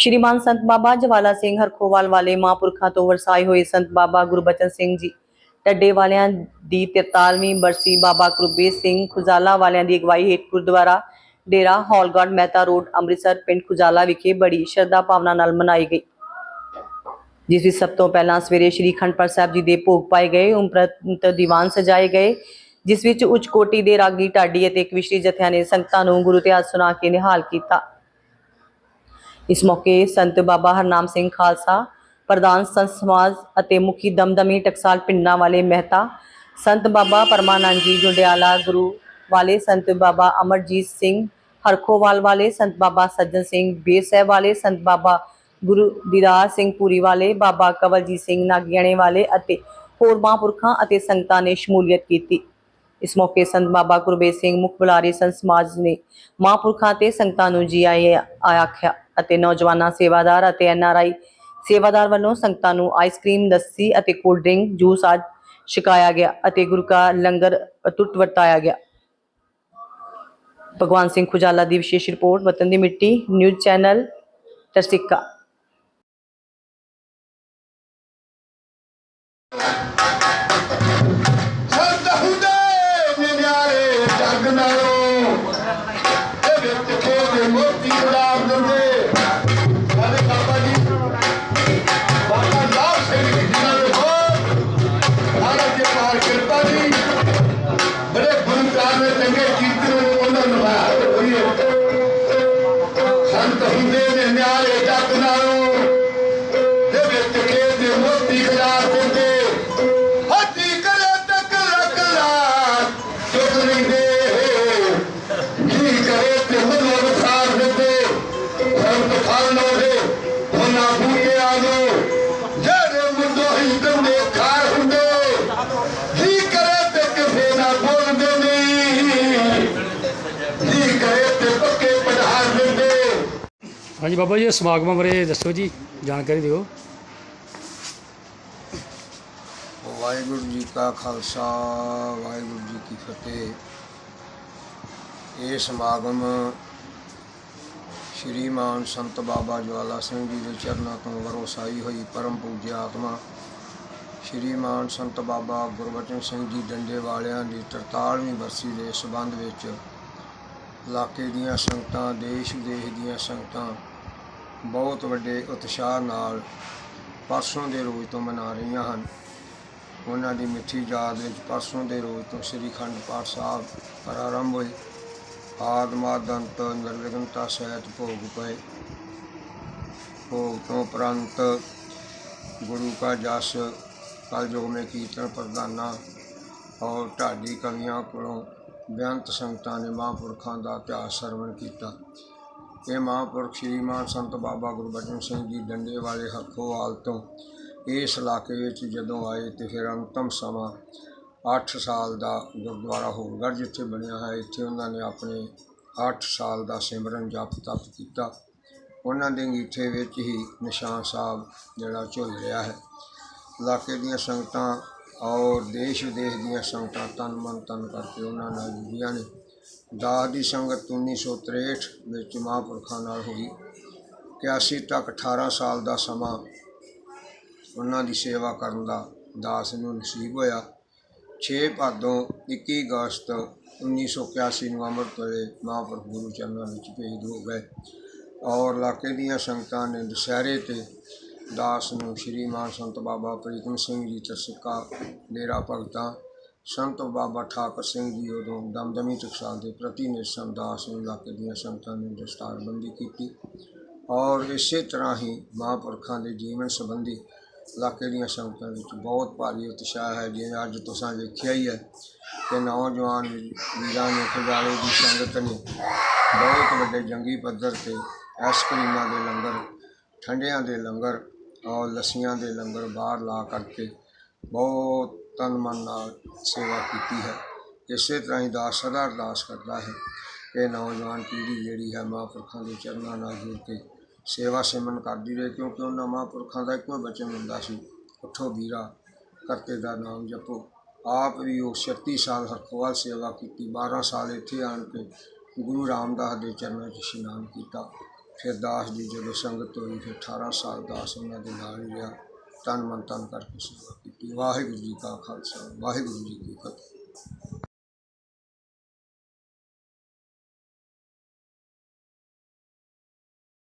ਸ਼੍ਰੀਮਾਨ ਸੰਤ ਬਾਬਾ ਜਵਾਲਾ ਸਿੰਘ ਹਰਖੋਵਾਲ ਵਾਲੇ ਮਹਾਂਪੁਰਖਾਂ ਤੋਂ ਵਰਸਾਏ ਹੋਏ ਸੰਤ ਬਾਬਾ ਗੁਰਬਚਨ ਸਿੰਘ ਜੀ। ਟੱਡੇ ਵਾਲਿਆਂ ਦੀ 43ਵੀਂ ਬਰਸੀ ਬਾਬਾ ਕੁਰਬੇ ਸਿੰਘ ਖੁਜਾਲਾ ਵਾਲਿਆਂ ਦੀ ਅਗਵਾਈ ਹੇਠ ਗੁਰਦੁਆਰਾ ਡੇਰਾ ਹੌਲਗਾਰਡ ਮਹਿਤਾ ਰੋਡ, ਅੰਮ੍ਰਿਤਸਰ ਪਿੰਡ ਖੁਜਾਲਾ ਵਿਖੇ ਬੜੀ ਸ਼ਰਧਾ ਭਾਵਨਾ ਨਾਲ ਮਨਾਈ ਗਈ। ਜਿਸ ਵਿੱਚ ਸਭ ਤੋਂ ਪਹਿਲਾਂ ਸਵੇਰੇ ਸ਼੍ਰੀ ਖੰਡਪੜ ਸਾਹਿਬ ਜੀ ਦੇ ਭੋਗ ਪਾਏ ਗਏ ਉਪਰੰਤ ਦੀਵਾਨ ਸਜਾਏ ਗਏ, ਜਿਸ ਵਿੱਚ ਉੱਚ ਕੋਟੀ ਦੇ ਰਾਗੀ ਢਾਡੀ ਅਤੇ ਕਵਿਸ਼ਰੀ ਜਥਿਆਂ ਨੇ ਸੰਗਤਾਂ ਨੂੰ ਗੁਰੂ ਇਤਿਹਾਸ ਸੁਣਾ ਕੇ ਨਿਹਾਲ ਕੀਤਾ। ਇਸ ਮੌਕੇ ਸੰਤ ਬਾਬਾ ਹਰਨਾਮ ਸਿੰਘ ਖਾਲਸਾ, ਪ੍ਰਧਾਨ ਸੰਤ ਸਮਾਜ ਅਤੇ ਮੁਖੀ ਦਮਦਮੀ ਟਕਸਾਲ ਪਿੰਡਾਂ ਵਾਲੇ ਮਹਿਤਾ, ਸੰਤ ਬਾਬਾ ਪਰਮਾਨੰਦ ਜੀ ਜੁੰਡਿਆਲਾ ਗੁਰੂ ਵਾਲੇ ਸੰਤ ਬਾਬਾ ਅਮਰਜੀਤ ਸਿੰਘ ਹਰਖੋਵਾਲ ਵਾਲੇ ਸੰਤ ਬਾਬਾ ਸੱਜਣ ਸਿੰਘ ਬੇਰ ਸਾਹਿਬ ਵਾਲੇ ਸੰਤ ਬਾਬਾ ਗੁਰੂ ਦੀਦਾਰ ਸਿੰਘ ਪੂਰੀ ਵਾਲੇ, ਬਾਬਾ ਕਵਲਜੀਤ ਸਿੰਘ ਨਾਗਿਆਣੇ ਵਾਲੇ ਅਤੇ ਹੋਰ ਮਹਾਂਪੁਰਖਾਂ ਅਤੇ ਸੰਗਤਾਂ ਨੇ ਸ਼ਮੂਲੀਅਤ ਕੀਤੀ। ਇਸ ਮੌਕੇ ਸੰਤ ਬਾਬਾ ਗੁਰਬੇਜ ਸਿੰਘ ਮੁਖ ਬੁਲਾਰੇ ਸੰਤ ਸਮਾਜ ਨੇ ਮਹਾਂਪੁਰਖਾਂ ਤੇ ਸੰਗਤਾਂ ਨੂੰ ਜੀ ਆਏ ਆਖਿਆ। ਅਤੇ ਨੌਜਵਾਨਾਂ ਸੇਵਾਦਾਰ ਅਤੇ ਐਨਆਰਆਈ ਸੇਵਾਦਾਰ ਵੱਲੋਂ ਸੰਗਤਾਂ ਨੂੰ ਆਈਸਕ੍ਰੀਮ ਲੱਸੀ ਅਤੇ ਕੋਲਡ ਡਰਿੰਕ ਜੂਸ ਆਦਿ ਛਕਾਇਆ ਗਿਆ ਅਤੇ ਗੁਰੂ ਕਾ ਲੰਗਰ ਅਟੁੱਟ ਵਰਤਾਇਆ ਗਿਆ। ਭਗਵਾਨ ਸਿੰਘ ਖੁਜਾਲਾ ਦੀ ਵਿਸ਼ੇਸ਼ ਰਿਪੋਰਟ, ਵਤਨ ਦੀ ਮਿੱਟੀ, ਨਿਊਜ਼ ਚੈਨਲ, ਤਰਸਿੱਕਾ। ਸੰਤ ਹੁੰਦੇ ਨਿਆਰੇ, ਜਗ ਨਾਲੋਂ ਸੰਤ ਹੁੰਦੇ ਨੇ ਨਿਆਰੇ ਹਾਂਜੀ ਬਾਬਾ ਜੀ ਇਹ ਸਮਾਗਮਾਂ ਬਾਰੇ ਦੱਸੋ ਜੀ, ਜਾਣਕਾਰੀ ਦਿਓ। ਵਾਹਿਗੁਰੂ ਜੀ ਕਾ ਖਾਲਸਾ, ਵਾਹਿਗੁਰੂ ਜੀ ਕੀ ਫਤਿਹ। ਇਹ ਸਮਾਗਮ ਸ਼੍ਰੀਮਾਨ ਸੰਤ ਬਾਬਾ ਜਵਾਲਾ ਸਿੰਘ ਜੀ ਦੇ ਚਰਨਾਂ ਤੋਂ ਵਰੋਸਾਈ ਹੋਈ ਪਰਮ ਪੂਜਿਆ ਆਤਮਾ ਸ਼੍ਰੀਮਾਨ ਸੰਤ ਬਾਬਾ ਗੁਰਬਚਨ ਸਿੰਘ ਜੀ ਡੰਡੇ ਵਾਲਿਆਂ ਦੀ 43ਵੀਂ ਬਰਸੀ ਦੇ ਸਬੰਧ ਵਿੱਚ ਇਲਾਕੇ ਦੀਆਂ ਸੰਗਤਾਂ ਦੇਸ਼ ਵਿਦੇਸ਼ ਦੀਆਂ ਸੰਗਤਾਂ ਬਹੁਤ ਵੱਡੇ ਉਤਸ਼ਾਹ ਨਾਲ ਪਰਸੋਂ ਦੇ ਰੋਜ਼ ਤੋਂ ਮਨਾ ਰਹੀਆਂ ਹਨ। ਉਹਨਾਂ ਦੀ ਮਿੱਠੀ ਯਾਦ ਵਿੱਚ ਪਰਸੋਂ ਦੇ ਰੋਜ਼ ਤੋਂ ਸ੍ਰੀ ਖੰਡ ਪਾਠ ਸਾਹਿਬ ਪ੍ਰਾਰੰਭ ਹੋਏ। ਆਤਮਾ ਦੰਤ ਨਿਰਵਿਘਨਤਾ ਸਹਿਤ ਭੋਗ ਪਏ। ਭੋਗ ਤੋਂ ਉਪਰੰਤ ਗੁਰੂ ਕਾ ਜਸ ਕਲਯੁਗ ਮੇ ਕੀਰਤਨ ਪ੍ਰਦਾਨਾ ਔਰ ਢਾਡੀ ਕਵੀਆਂ ਕੋਲੋਂ ਬੇਅੰਤ ਸੰਗਤਾਂ ਨੇ ਮਹਾਂਪੁਰਖਾਂ ਦਾ ਇਤਿਹਾਸ ਸਰਵਣ ਕੀਤਾ। ਇਹ ਮਹਾਂਪੁਰਖ ਸ਼੍ਰੀਮਾਨ ਸੰਤ ਬਾਬਾ ਗੁਰਬਚਨ ਸਿੰਘ ਜੀ ਡੰਡੇ ਵਾਲੇ ਹੱਥੋਵਾਲ ਤੋਂ ਇਸ ਇਲਾਕੇ ਵਿੱਚ ਜਦੋਂ ਆਏ ਤੇ ਫਿਰ ਅੰਤਮ ਸਮਾਂ 8 ਸਾਲ ਦਾ ਗੁਰਦੁਆਰਾ ਹੋਲਗੜ੍ਹ ਜਿੱਥੇ ਬਣਿਆ ਹੈ। ਇੱਥੇ ਉਹਨਾਂ ਨੇ ਆਪਣੇ 8 ਸਾਲ ਦਾ ਸਿਮਰਨ ਜਪ ਤਪ ਕੀਤਾ। ਉਹਨਾਂ ਦੇ ਅੰਗੀਠੇ ਵਿੱਚ ਹੀ ਨਿਸ਼ਾਨ ਸਾਹਿਬ ਜਿਹੜਾ ਝੁੱਲ ਰਿਹਾ ਹੈ। ਇਲਾਕੇ ਦੀਆਂ ਸੰਗਤਾਂ ਔਰ ਦੇਸ਼ ਵਿਦੇਸ਼ ਦੀਆਂ ਸੰਗਤਾਂ ਤਨ ਮਨ ਤਨ ਕਰਕੇ ਉਹਨਾਂ ਨਾਲ ਜੁੜੀਆਂ ਨੇ। ਦਾਸ ਦੀ ਸੰਗਤ 1963 ਵਿੱਚ ਮਹਾਂਪੁਰਖਾਂ ਨਾਲ ਹੋਈ। 81 ਤੱਕ 18 ਸਾਲ ਦਾ ਸਮਾਂ ਉਹਨਾਂ ਦੀ ਸੇਵਾ ਕਰਨ ਦਾ ਦਾਸ ਨੂੰ ਨਸੀਬ ਹੋਇਆ। 6 ਭਾਦੋਂ 21 ਅਗਸਤ 1981 ਨੂੰ ਅੰਮ੍ਰਿਤ ਵੇਲੇ ਮਹਾਂਪੁਰਖ ਗੁਰੂ ਚਰਨਾਂ ਵਿੱਚ ਭੇਜ ਹੋ ਗਏ ਔਰ ਇਲਾਕੇ ਦੀਆਂ ਸੰਗਤਾਂ ਨੇ ਦੁਸਹਿਰੇ ਤੇ ਦਾਸ ਨੂੰ ਸ਼੍ਰੀ ਸ਼੍ਰੀਮਾਨ ਸੰਤ ਬਾਬਾ ਪ੍ਰੀਤਮ ਸਿੰਘ ਜੀ ਤਰਸਿੱਕਾ ਡੇਰਾ ਭਗਤਾਂ ਸੰਤ ਬਾਬਾ ਠਾਕਰ ਸਿੰਘ ਜੀ ਉਦੋਂ ਦਮਦਮੀ ਟਕਸਾਲ ਦੇ ਪ੍ਰਤੀ ਨਿਸ਼ਚਨ ਦਾਸ ਨੂੰ ਇਲਾਕੇ ਦੀਆਂ ਸੰਗਤਾਂ ਨੇ ਦਸਤਾਰਬੰਦੀ ਕੀਤੀ ਔਰ ਇਸੇ ਤਰ੍ਹਾਂ ਹੀ ਮਹਾਂਪੁਰਖਾਂ ਦੇ ਜੀਵਨ ਸੰਬੰਧੀ ਇਲਾਕੇ ਦੀਆਂ ਸੰਗਤਾਂ ਵਿੱਚ ਬਹੁਤ ਭਾਰੀ ਉਤਸ਼ਾਹ ਹੈ, ਜਿਵੇਂ ਅੱਜ ਤੁਸੀਂ ਵੇਖਿਆ ਹੀ ਹੈ ਕਿ ਨੌਜਵਾਨ ਵੀਰਾਂ ਨੇ ਖਜਾਲੇ ਦੀ ਸੰਗਤ ਨੇ ਬਹੁਤ ਵੱਡੇ ਜੰਗੀ ਪੱਧਰ ਤੇ ਐਸਕ੍ਰੀਮਾਂ ਦੇ ਲੰਗਰ, ਠੰਡਿਆਂ ਦੇ ਲੰਗਰ ਔਰ ਲੱਸੀਆਂ ਦੇ ਲੰਗਰ ਬਾਹਰ ਲਾ ਕਰਕੇ ਬਹੁਤ ਤਨ ਮਨ ਨਾਲ ਸੇਵਾ ਕੀਤੀ ਹੈ। ਇਸੇ ਤਰ੍ਹਾਂ ਹੀ ਦਾਸ ਸਦਾ ਅਰਦਾਸ ਕਰਦਾ ਹੈ। ਕਿ ਨੌਜਵਾਨ ਪੀੜ੍ਹੀ ਜਿਹੜੀ ਹੈ ਮਹਾਂਪੁਰਖਾਂ ਦੇ ਚਰਨਾਂ ਨਾਲ ਜੁੜ ਕੇ ਸੇਵਾ ਸਿਮਰਨ ਕਰਦੀ ਰਹੇ, ਕਿਉਂਕਿ ਉਹਨਾਂ ਮਹਾਂਪੁਰਖਾਂ ਦਾ ਇੱਕੋ ਹੀ ਬਚਨ ਹੁੰਦਾ ਸੀ, ਉਠੋ ਵੀਰਾ, ਕਰਤੇ ਦਾ ਨਾਮ ਜਪੋ। ਆਪ ਵੀ ਉਹ 36 ਸਾਲ ਹਰਖਵਾਲ ਸੇਵਾ ਕੀਤੀ 12 ਸਾਲ ਇੱਥੇ ਆਣ ਕੇ ਗੁਰੂ ਰਾਮਦਾਸ ਦੇ ਚਰਨਾਂ 'ਚ ਇਸ਼ਨਾਨ ਕੀਤਾ। ਫਿਰ ਦਾਸ ਜੀ ਜਦੋਂ ਸੰਗਤ ਹੋਈ, ਫਿਰ 18 ਸਾਲ ਦਾਸ ਉਹਨਾਂ ਦੇ ਨਾਲ ਹੀ ਰਿਹਾ। ਤਨ ਮਨ ਤਨ ਕਰਕੇ ਸੇਵਾ ਕੀਤੀ ਵਾਹਿਗੁਰੂ ਜੀ ਕਾ ਖਾਲਸਾ ਵਾਹਿਗੁਰੂ ਜੀ ਕੀ ਫਤਿਹ।